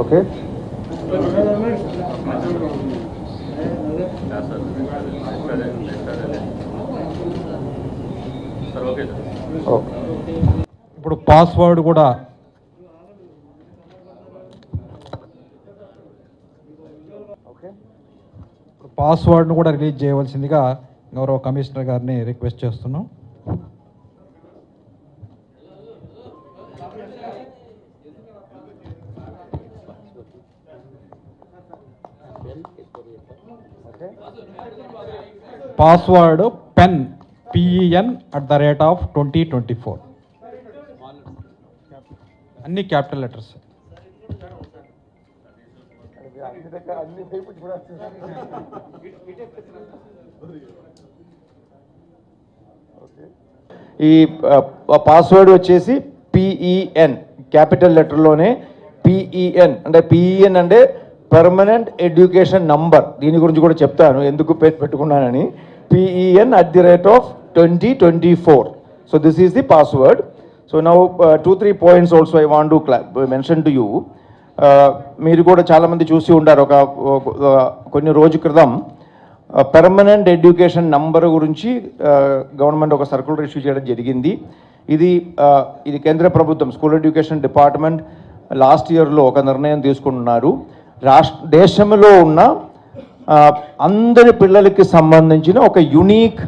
Okay ఇప్పుడు password కూడా okay పాస్వర్డ్ను కూడా రిలీజ్ చేయవలసిందిగా గౌరవ కమిషనర్ గారిని రిక్వెస్ట్ చేస్తున్నాం. Password pen PEN at the rate of twenty twenty four అన్ని క్యాపిటల్ లెటర్స్. అన్ని దగ్గర అన్ని వైపు చూడాల్సి ఈ పాస్వర్డ్ వచ్చేసి పిఈఎన్ క్యాపిటల్ లెటర్లోనే పిఈఎన్ అంటే పిఈఎన్ అంటే పర్మనెంట్ ఎడ్యుకేషన్ నంబర్ దీని గురించి కూడా చెప్తాను ఎందుకు పెట్టుకున్నానని. P E N at the rate of twenty twenty four so this is the password so now two three points also I want to mention to you మీరు కూడా చాలామంది చూసి ఉంటారు. ఒక కొన్ని రోజు క్రితం పెర్మనెంట్ ఎడ్యుకేషన్ నంబర్ గురించి గవర్నమెంట్ ఒక సర్కులర్ ఇష్యూ చేయడం జరిగింది. ఇది ఇది కేంద్ర ప్రభుత్వం స్కూల్ ఎడ్యుకేషన్ డిపార్ట్మెంట్ లాస్ట్ ఇయర్లో ఒక నిర్ణయం తీసుకుంటున్నారు. రాష్ట్ర దేశంలో ఉన్న అందరి పిల్లలకి సంబంధించిన ఒక యునీక్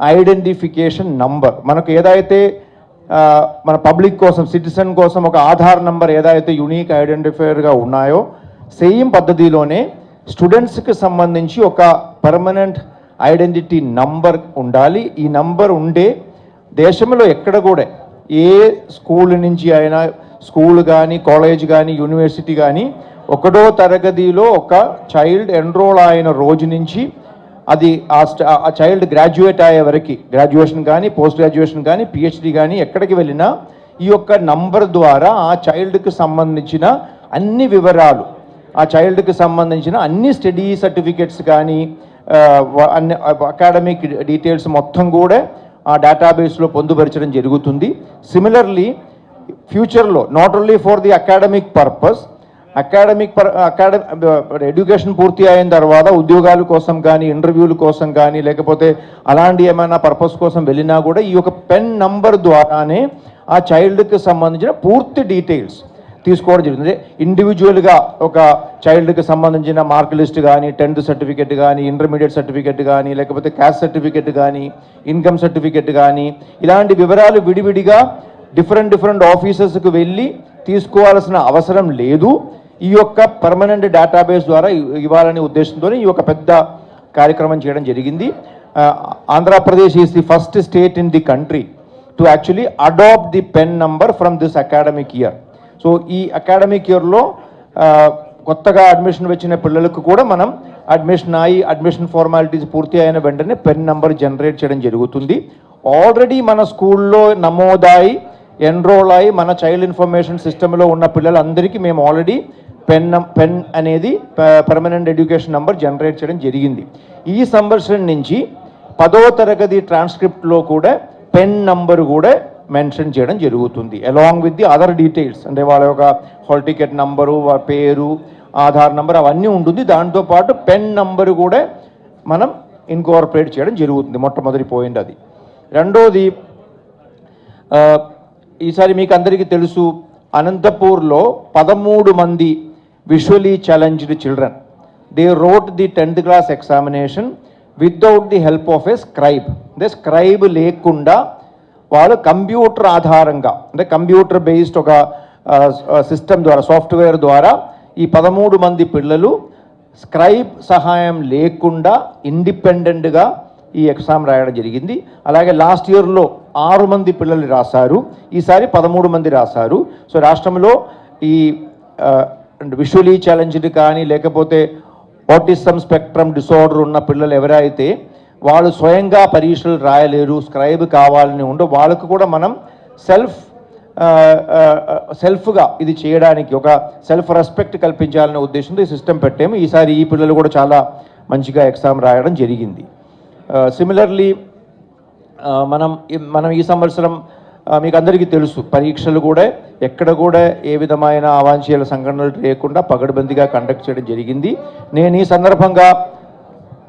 ఐడెంటిఫికేషన్ నంబర్ మనకు ఏదైతే మన పబ్లిక్ కోసం సిటిజన్ కోసం ఒక ఆధార్ నంబర్ ఏదైతే యునీక్ ఐడెంటిఫైయర్గా ఉన్నాయో సేమ్ పద్ధతిలోనే స్టూడెంట్స్కి సంబంధించి ఒక పర్మనెంట్ ఐడెంటిటీ నంబర్ ఉండాలి. ఈ నంబర్ ఉండే దేశంలో ఎక్కడ కూడా ఏ స్కూల్ నుంచి అయినా స్కూల్ కానీ కాలేజ్ కానీ యూనివర్సిటీ కానీ ఒకటో తరగతిలో ఒక చైల్డ్ ఎన్రోల్ అయిన రోజు నుంచి అది ఆ స్ట- ఆ చైల్డ్ గ్రాడ్యుయేట్ అయ్యే వరకు గ్రాడ్యుయేషన్ కానీ పోస్ట్ గ్రాడ్యుయేషన్ కానీ పిహెచ్డి కానీ ఎక్కడికి వెళ్ళినా ఈ యొక్క నంబర్ ద్వారా ఆ చైల్డ్కి సంబంధించిన అన్ని వివరాలు ఆ చైల్డ్కి సంబంధించిన అన్ని స్టడీ సర్టిఫికెట్స్ కానీ అన్ని అకాడమిక్ డీటెయిల్స్ మొత్తం కూడా ఆ డేటాబేస్లో పొందుపరచడం జరుగుతుంది. సిమిలర్లీ ఫ్యూచర్లో not only for the academic purpose academic per academic education పూర్తి అయిన తర్వాత ఉద్యోగాల కోసం కానీ ఇంటర్వ్యూల కోసం కానీ లేకపోతే అలాంటి ఏమైనా పర్పస్ కోసం వెళ్ళినా కూడా ఈ యొక్క పెన్ నంబర్ ద్వారానే ఆ చైల్డ్కి సంబంధించిన పూర్తి డీటెయిల్స్ తీసుకోవడం జరుగుతుంది. ఇండివిజువల్గా ఒక చైల్డ్కి సంబంధించిన మార్క్ లిస్ట్ కానీ టెన్త్ సర్టిఫికెట్ కానీ ఇంటర్మీడియట్ సర్టిఫికెట్ కానీ లేకపోతే క్యాస్ట్ సర్టిఫికెట్ కానీ ఇన్కమ్ సర్టిఫికెట్ కానీ ఇలాంటి వివరాలు విడివిడిగా డిఫరెంట్ డిఫరెంట్ ఆఫీసెస్కి వెళ్ళి తీసుకోవాల్సిన అవసరం లేదు. ఈ యొక్క పర్మనెంట్ డేటాబేస్ ద్వారా ఇవ్వాలనే ఉద్దేశంతో ఈ యొక్క పెద్ద కార్యక్రమం చేయడం జరిగింది. Andhra Pradesh is the first state in the country to actually adopt the PEN number from this academic year so ఈ అకాడమిక్ ఇయర్లో కొత్తగా అడ్మిషన్ వచ్చిన పిల్లలకు కూడా మనం అడ్మిషన్ అయ్యి అడ్మిషన్ ఫార్మాలిటీస్ పూర్తి అయిన వెంటనే పెన్ నంబర్ జనరేట్ చేయడం జరుగుతుంది. ఆల్రెడీ మన స్కూల్లో నమోదాయి ఎన్రోల్ అయి మన చైల్డ్ ఇన్ఫర్మేషన్ సిస్టంలో ఉన్న పిల్లలందరికీ మేము ఆల్రెడీ పెన్ పెన్ అనేది పర్మనెంట్ ఎడ్యుకేషన్ నంబర్ జనరేట్ చేయడం జరిగింది. ఈ సంవత్సరం నుంచి పదో తరగతి ట్రాన్స్క్రిప్ట్లో కూడా పెన్ నంబర్ కూడా మెన్షన్ చేయడం జరుగుతుంది. Along with the other details అంటే వాళ్ళ యొక్క హాల్ టికెట్ నంబరు వాళ్ళ పేరు ఆధార్ నంబర్ అవన్నీ ఉంటుంది. దాంతోపాటు పెన్ నంబరు కూడా మనం ఇన్కార్పొరేట్ చేయడం జరుగుతుంది. మొట్టమొదటి పాయింట్ అది. రెండోది ఈసారి మీకు అందరికీ తెలుసు అనంతపూర్లో పదమూడు మంది visually challenged children they wrote the tenth class examination without the help of a scribe అంటే స్క్రైబ్ లేకుండా వాళ్ళు కంప్యూటర్ ఆధారంగా అంటే కంప్యూటర్ బేస్డ్ ఒక సిస్టమ్ ద్వారా సాఫ్ట్వేర్ ద్వారా ఈ పదమూడు మంది పిల్లలు స్క్రైబ్ సహాయం లేకుండా ఇండిపెండెంట్గా ఈ ఎగ్జామ్ రాయడం జరిగింది. అలాగే లాస్ట్ ఇయర్లో ఆరు మంది పిల్లలు రాశారు. ఈసారి పదమూడు మంది రాశారు. సో రాష్ట్రంలో ఈ విజువలీ ఛాలెంజ్డ్ కానీ లేకపోతే ఆటిజం స్పెక్ట్రమ్ డిసార్డర్ ఉన్న పిల్లలు ఎవరైతే వాళ్ళు స్వయంగా పరీక్షలు రాయలేరు స్క్రైబ్ కావాలని ఉండో వాళ్ళకు కూడా మనం సెల్ఫ్ సెల్ఫ్గా ఇది చేయడానికి ఒక సెల్ఫ్ రెస్పెక్ట్ కల్పించాలనే ఉద్దేశంతో ఈ సిస్టమ్ పెట్టాము. ఈసారి ఈ పిల్లలు కూడా చాలా మంచిగా ఎగ్జామ్ రాయడం జరిగింది. సిమిలర్లీ మనం మనం ఈ సంవత్సరం మీకు అందరికీ తెలుసు పరీక్షలు కూడా ఎక్కడ కూడా ఏ విధమైన అవాంఛనీయ సంఘటనలు లేకుండా పగడబందిగా కండక్ట్ చేయడం జరిగింది. నేను ఈ సందర్భంగా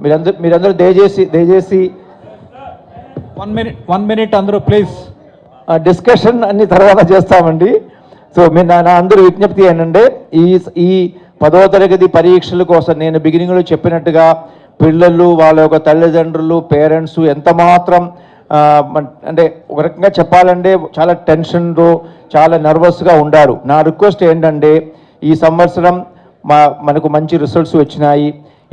మీరందరూ మీరందరూ దయచేసి దయచేసి వన్ మినిట్ వన్ మినిట్ అందరూ ప్లీజ్ డిస్కషన్ అన్ని తర్వాత చేస్తామండి. సో మీరు నా అందరూ విజ్ఞప్తి ఏంటంటే ఈ ఈ పదవ తరగతి పరీక్షల కోసం నేను బిగినింగ్లో చెప్పినట్టుగా పిల్లలు వాళ్ళ యొక్క తల్లిదండ్రులు పేరెంట్స్ ఎంత మాత్రం అంటే ఒక రకంగా చెప్పాలంటే చాలా టెన్షన్తో చాలా నర్వస్గా ఉండారు. నా రిక్వెస్ట్ ఏంటంటే ఈ సంవత్సరం మా మనకు మంచి రిజల్ట్స్ వచ్చినాయి.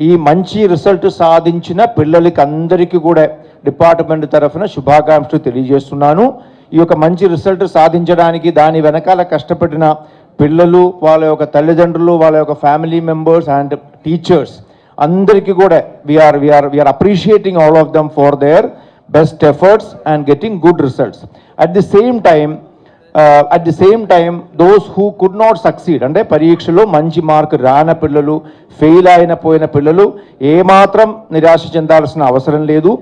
ఈ మంచి రిజల్ట్ సాధించిన పిల్లలకి అందరికీ కూడా డిపార్ట్మెంట్ తరఫున శుభాకాంక్షలు తెలియజేస్తున్నాను. ఈ యొక్క మంచి రిజల్ట్ సాధించడానికి దాని వెనకాల కష్టపడిన పిల్లలు వాళ్ళ యొక్క తల్లిదండ్రులు వాళ్ళ యొక్క ఫ్యామిలీ మెంబర్స్ అండ్ టీచర్స్ అందరికీ కూడా we are we are we are appreciating all of them for their best efforts and getting good results at the same time at the same time those who could not succeed అంటే పరీక్షలో మంచి mark రాన పిల్లలు fail అయిన పోయిన పిల్లలు ఏమాత్రం నిరాశ చెందాల్సిన అవసరం లేదు.